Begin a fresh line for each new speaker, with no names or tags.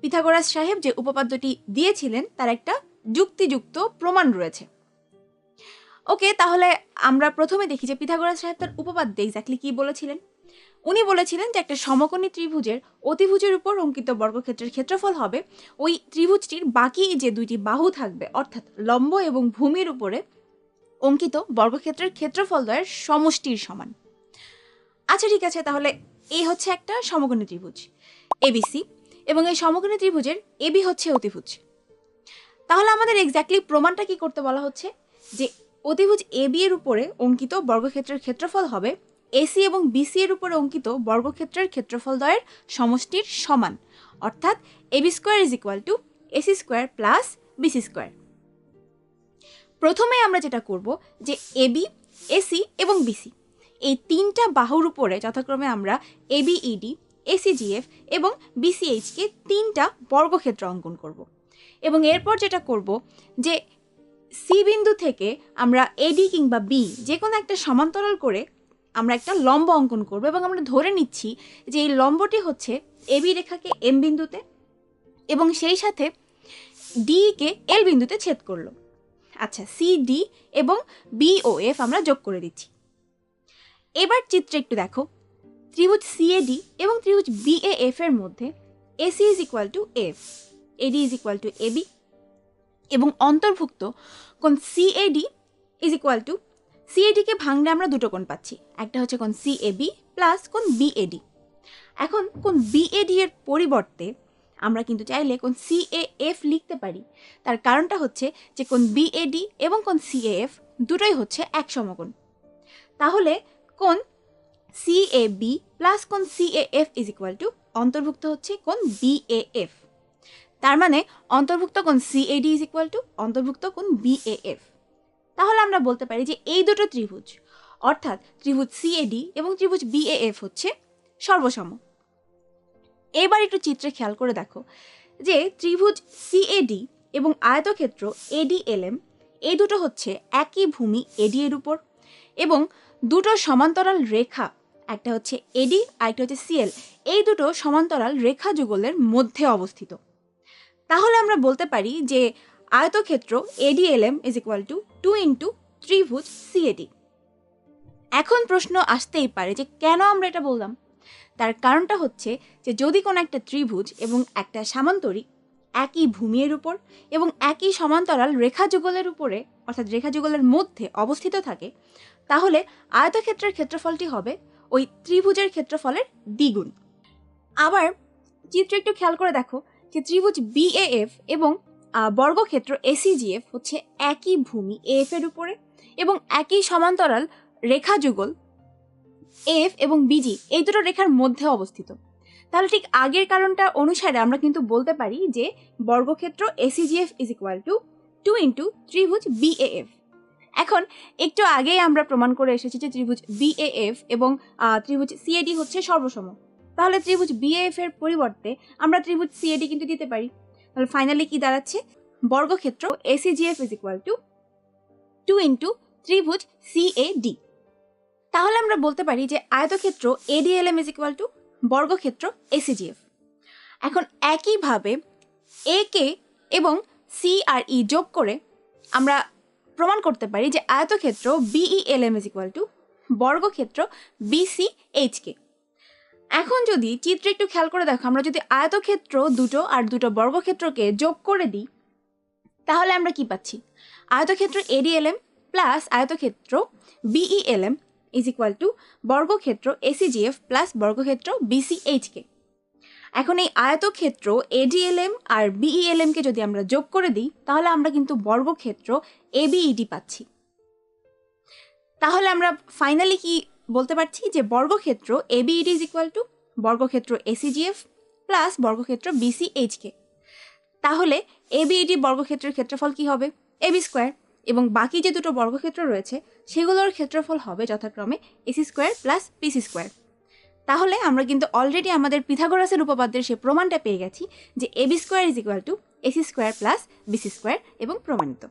Pythagoras সাহেব যে উপপাদ্যটি দিয়েছিলেন, তার একটা যুক্তিযুক্ত প্রমাণ রয়েছে। ওকে, তাহলে আমরা প্রথমে দেখি যে পিথাগোরাস সাহেব তার উপপাদ্যে এক্স্যাক্টলি কী বলেছিলেন। উনি বলেছিলেন যে একটা সমকোণী ত্রিভুজের অতিভুজের উপর অঙ্কিত বর্গক্ষেত্রের ক্ষেত্রফল হবে ওই ত্রিভুজটির বাকি যে দুইটি বাহু থাকবে, অর্থাৎ লম্ব এবং ভূমির উপরে অঙ্কিত বর্গক্ষেত্রের ক্ষেত্রফল দ্বয়ের সমষ্টির সমান। আচ্ছা ঠিক আছে, তাহলে এই হচ্ছে একটা সমকোণী ত্রিভুজ। এবিসি এবং এই সমকোণী ত্রিভুজের এবি হচ্ছে অতিভুজ। তাহলে আমাদের এক্স্যাক্টলি প্রমাণটা কি করতে বলা হচ্ছে? যে অতিভুজ এবি এর উপরে অঙ্কিত বর্গক্ষেত্রের ক্ষেত্রফল হবে এসি এবং বিসি এর উপরে অঙ্কিত বর্গক্ষেত্রের ক্ষেত্রফল দ্বয়ের সমষ্টির সমান। অর্থাৎ AB square is equal to AC square plus BC square. প্রথমে আমরা যেটা করব যে এবি এসি এবং বিসি এই তিনটা বাহুর উপরে যথাক্রমে আমরা এবিইডি এসিজিএফ এবং বিসিএইচকে তিনটা বর্গক্ষেত্র অঙ্কন করব। এবং এরপর যেটা করব যে সি বিন্দু থেকে আমরা এডি কিংবা বি যে কোনো একটা সমান্তরাল করে আমরা একটা লম্ব অঙ্কন করব এবং আমরা ধরে নিচ্ছি যে এই লম্বটি হচ্ছে এবি রেখাকে এম বিন্দুতে এবং সেই সাথে ডিকে এল বিন্দুতে ছেদ করল। আচ্ছা সি ডি এবং বি ও এফ আমরা যোগ করে দিচ্ছি। এবার চিত্রে একটু দেখো। ত্রিভুজ সিএডি এবং ত্রিভুজ বিএএফ এর মধ্যে AC is equal to F AD is equal to AB এবং অন্তর্ভুক্ত কোন সিএডি ইজ ইকুয়াল টু সিএডিকে ভাঙলে আমরা দুটো কোণ পাচ্ছি। একটা হচ্ছে কোন সিএবি প্লাস কোন বিএডি এখন কোন বিএডি এর পরিবর্তে আমরা কিন্তু চাইলে কোন সিএএফ লিখতে পারি। তার কারণটা হচ্ছে যে কোন বিএডি এবং কোন সিএএফ দুটোই হচ্ছে এক সমকোণ। তাহলে কোন সিএবি প্লাস কোন সিএএফ ইজ ইকুয়াল টু অন্তর্ভুক্ত হচ্ছে কোন বিএএফ তার মানে অন্তর্ভুক্ত কোন সিএডি ইজ ইকুয়াল টু অন্তর্ভুক্ত কোন বিএএফ তাহলে আমরা বলতে পারি যে এই দুটো ত্রিভুজ, অর্থাৎ ত্রিভুজ সিএডি এবং ত্রিভুজ বিএএফ হচ্ছে সর্বসম। এবার একটু চিত্রে খেয়াল করে দেখো যে ত্রিভুজ সিএডি এবং আয়তক্ষেত্র এডিএলএম এই দুটো হচ্ছে একই ভূমি এডি এর উপর এবং দুটো সমান্তরাল রেখা একটা হচ্ছে এডি আর একটা হচ্ছে সিএল। এই দুটো সমান্তরাল রেখা যুগলের মধ্যে অবস্থিত। তাহলে আমরা বলতে পারি যে আয়তক্ষেত্র ADLM is equal to two into ত্রিভুজ সিএডি এখন প্রশ্ন আসতেই পারে যে কেন আমরা এটা বললাম? তার কারণটা হচ্ছে যে যদি কোনো একটা ত্রিভুজ এবং একটা সামান্তরিক একই ভূমির উপর এবং একই সমান্তরাল রেখা যুগলের উপরে, অর্থাৎ রেখা যুগলের মধ্যে অবস্থিত থাকে, তাহলে আয়তক্ষেত্রের ক্ষেত্রফলটি হবে ওই ত্রিভুজের ক্ষেত্রফলের দ্বিগুণ। আবার চিত্র একটু খেয়াল করে দেখো যে ত্রিভুজ বিএএফ এবং বর্গক্ষেত্র এসিজিএফ হচ্ছে একই ভূমি এফ এর উপরে এবং একই সমান্তরাল রেখা যুগল এফ এবং বিজি এই দুটো রেখার মধ্যে অবস্থিত। তাহলে ঠিক আগের কারণটা অনুসারে আমরা কিন্তু বলতে পারি যে বর্গক্ষেত্র ACGF is equal to two into ত্রিভুজ বিএএফ এখন একটু আগেই আমরা প্রমাণ করে এসেছি যে ত্রিভুজ বিএএফ এবং ত্রিভুজ সিএডি হচ্ছে সর্বসম। তাহলে ত্রিভুজ বিএএফ এর পরিবর্তে আমরা ত্রিভুজ সিএডি কিন্তু দিতে পারি। তাহলে ফাইনালি কি দাঁড়াচ্ছে? বর্গক্ষেত্র ACGF is equal to two into ত্রিভুজ সিএডি তাহলে আমরা বলতে পারি যে আয়তক্ষেত্র এডিএলএম ইজ ইকুয়াল টু বর্গক্ষেত্র এসিজিএফ এখন একইভাবে এ কে এবং সি আর ই যোগ করে আমরা প্রমাণ করতে পারি যে আয়তক্ষেত্র বিইএলএম ইজ ইকুয়াল টু বর্গক্ষেত্র বিসি এইচকে এখন যদি চিত্রে একটু খেয়াল করে দেখো, আমরা যদি আয়তক্ষেত্র দুটো আর দুটো বর্গক্ষেত্রকে যোগ করে দিই, তাহলে আমরা কি পাচ্ছি? আয়তক্ষেত্র এডিএলএম প্লাস আয়তক্ষেত্র বিইএলএম ইজ ইকুয়াল টু বর্গক্ষেত্র এসিজিএফ প্লাস বর্গক্ষেত্র বিসিএইচকে এখন এই আয়তক্ষেত্র এডিএলএম আর বিইএলএমকে যদি আমরা যোগ করে দিই, তাহলে আমরা কিন্তু বর্গক্ষেত্র এবিইডি পাচ্ছি। তাহলে আমরা ফাইনালি কি বলতে পারছি যে বর্গক্ষেত্র এবিইডি ইজ ইকুয়াল টু বর্গক্ষেত্র এসিজিএফ প্লাস বর্গক্ষেত্র বিসিএইচকে তাহলে এবিইডি বর্গক্ষেত্রের ক্ষেত্রফল কি হবে? এবি স্কোয়ার এবং বাকি যে দুটো বর্গক্ষেত্র রয়েছে, সেগুলোর ক্ষেত্রফল হবে যথাক্রমে AC square plus PC square তাহলে আমরা কিন্তু অলরেডি আমাদের পিথাগোরাসের উপপাদ্যের সে প্রমাণটা পেয়ে গেছি যে AB square is equal to AC square plus BC square এবং প্রমাণিত।